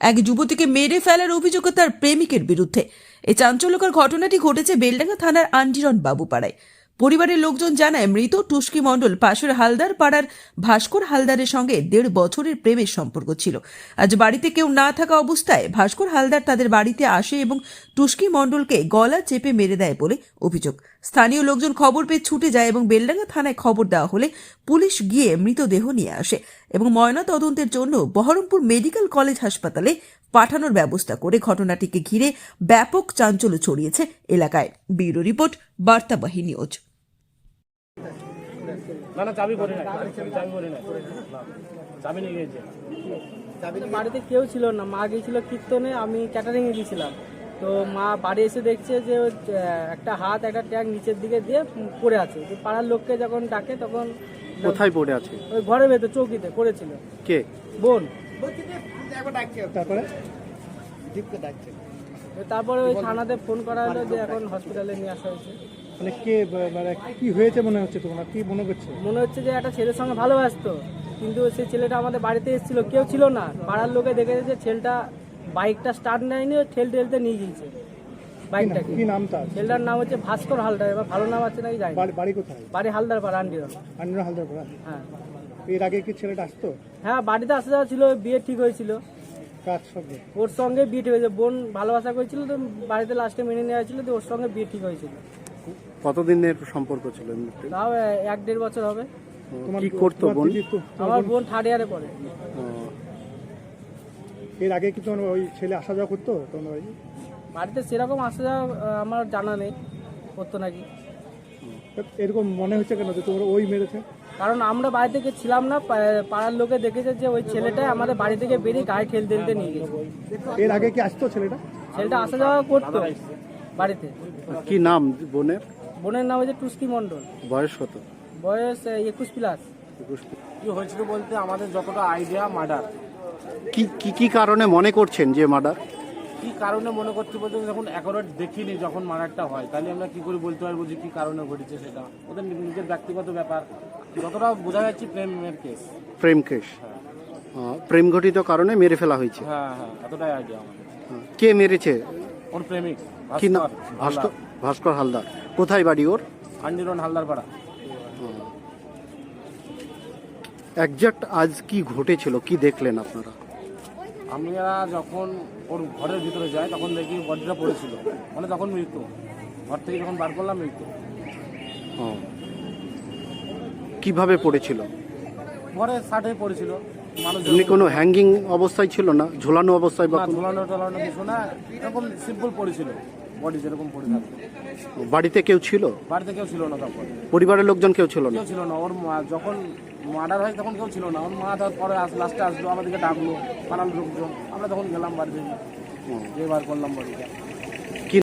এক যুবতীকে মেরে ফেলার অভিযোগ তার প্রেমিকের বিরুদ্ধে। এই চাঞ্চল্যকর ঘটনাটি ঘটেছে বেলডাঙ্গা থানার আন্ডিরন বাবুপাড়ায়। পরিবারের লোকজন জানায়, মৃত টুস্কি মণ্ডল পাশের হালদার পাড়ার ভাস্কর হালদারের সঙ্গে দেড় বছরের প্রেমের সম্পর্ক ছিল। আজ বাড়িতে কেউ না থাকা অবস্থায় ভাস্কর হালদার তাদের বাড়িতে আসে এবং টুস্কি মণ্ডলকে গলা চেপে মেরে দেয় বলে অভিযোগ। স্থানীয় লোকজন খবর পেয়ে ছুটে যায় এবং বেলডাঙ্গা থানায় খবর দেওয়া হলে পুলিশ গিয়ে মৃতদেহ নিয়ে আসে। এবং ময়না তদন্তের জন্য বহরমপুর মেডিকেল কলেজ হাসপাতালে পাঠানোর ব্যবস্থা করে ঘটনাটিকে ঘিরে ব্যাপক চাঞ্চল্য ছড়িয়েছে এলাকায়। ব্যুরো রিপোর্ট বার্তাবাহী নিউজ। না না চাবি করে নাই। চাবি করে নাই। চাবি নিয়ে গিয়েছে। বাড়িতে কেউ ছিল না। মা গিয়েছিল কীর্তনে আমি ক্যাটারিংয়ে গিয়েছিলাম। তো মা বাড়ি এসে দেখছে যে একটা হাত একটা ট্যাঙ্ক নিচের দিকে দিয়ে পড়ে আছে। তো পাড়ার লোককে যখন ডাকে তখন কোথায় পড়ে আছে? ওই ঘরের ভেতর চৌকিতে পড়েছিল। কে? বোন। তারপরে? তারপরে ওই থানাতে ফোন করা হলো যে এখন হসপিটালে নিয়ে আসা হয়েছে। মানে কে মানে কি হয়েছে মনে হচ্ছে তোমার? কি মনে করছে? মনে হচ্ছে যে একটা ছেলের সঙ্গে ভালোবাসতো কিন্তু সেই ছেলেটা আমাদের বাড়িতে এসেছিল কেউ ছিল না। পাড়ার লোকে দেখেছে যে ছেলেটা বাইকটা স্টার্ট নেয়নি ঠেল ঠেলতে নিয়ে গিয়েছে। বাইকটাকে কি? নাম তার? ছেলেটার নাম হচ্ছে ভাস্কর হালদার এবার ভালো নাম আছে নাকি জানি না। বাড়ি কোথায়? বাড়ি হালদার পাড়া আন্ডার হ্যাঁ। এর আগে কি ছেলেটা আসতো? হ্যাঁ বাড়িতে আসা যাওয়া ছিল বিয়ে ঠিক হয়েছিল। কাজ সঙ্গে? ওর সঙ্গে বিয়ে ঠিক হয়েছে। বোন ভালোবাসা করেছিল তো বাড়িতে লাস্টে মেনে নেওয়া হয়েছিল তো ওর সঙ্গে বিয়ে ঠিক হয়েছিল। কতদিনের সম্পর্ক ছিল এমনিতে? তাও এ- এক দেড় বছর হবে। কি করতো তোমার বোন? দিদি তো- আমার বোন থার্ড ইয়ারে পড়ে। এর আগে কি তোমার ওই ছেলে আসা যাওয়া করতো? তোমার বাড়ি বাড়িতে সেরকম আসা যাওয়া আমার জানা নেই। করতো নাকি। এরকম মনে হচ্ছে কেন যে তোমার ওই মেরেছে? কারণ আমরা বাড়ি থেকে ছিলাম না পাড়ার লোকে দেখেছে যে ওই ছেলেটাই আমাদের বাড়ি থেকে বেরিয়ে গায়ে ঠেলতে ঠেলতে নিয়ে গেছে। এর আগে কি আসতো ছেলেটা? ছেলেটা আসা যাওয়া করতো বাড়িতে। কি নাম বোনের? বোনের নাম হচ্ছে টুস্কি মণ্ডল। বয়স কত? বয়স একুশ প্লাস। একুশ। কি হয়েছিল বলতে আমাদের যতটা আইডিয়া মার্ডার কি কি কি কারণে মনে করছেন যে মার্ডার কি কারণে মনে করছি বলতে যখন অ্যাকোরেট দেখিনি যখন মার্ডারটা হয় তাহলে আমরা কি করে বলতে পারব যে কি কারণে ঘটেছে সেটা? ওদের নিজের ব্যক্তিগত ব্যাপার। যতটা বোঝা যাচ্ছে প্রেমের কেস প্রেম কেস প্রেম ঘটিত কারণে মেরে ফেলা হয়েছে। হ্যাঁ হ্যাঁ এতটাই আইডিয়া আমাদের। হ্যাঁ। কে মেরেছে? ওর প্রেমিক কি নাম ভাস্কর ভাস্কর ভাস্কর হালদার। কোথায় বাড়ি ওর? আন্ডিরন হালদার পাড়া একজাক্ট আজ কি ঘটেছিল কি দেখলেন আপনারা? আমরা যখন ওর ঘরের ভিতরে যাই তখন দেখি বডিটা পড়েছিল। মানে তখন মৃত্যু। ঘর থেকে যখন বার করলাম মৃত্যু। কীভাবে পড়েছিল? ঘরে ষাটে পড়েছিল। মানুষ এমনি কোনো হ্যাঙ্গিং অবস্থায় ছিল না? ঝোলানো অবস্থায় বা না কোনো- ঝোলানো টোলানো কিছু না। এরকম সিম্পল পড়েছিল। বডি যেরকম পড়ে থাকতো বাড়িতে কেউ ছিল? বাড়িতে কেউ ছিল না তখন। পরিবারের লোকজন কেউ ছিল না? কেউ ছিল না। ওর মা যখন মার্ডার হয় তখন কেউ ছিল না। ওর মা তার পরে আস লাস্টে আসলো আমাদেরকে ডাকলো পাড়ার লোকজন। আমরা তখন গেলাম বাড়িতে। এবার বার করলাম বডিটা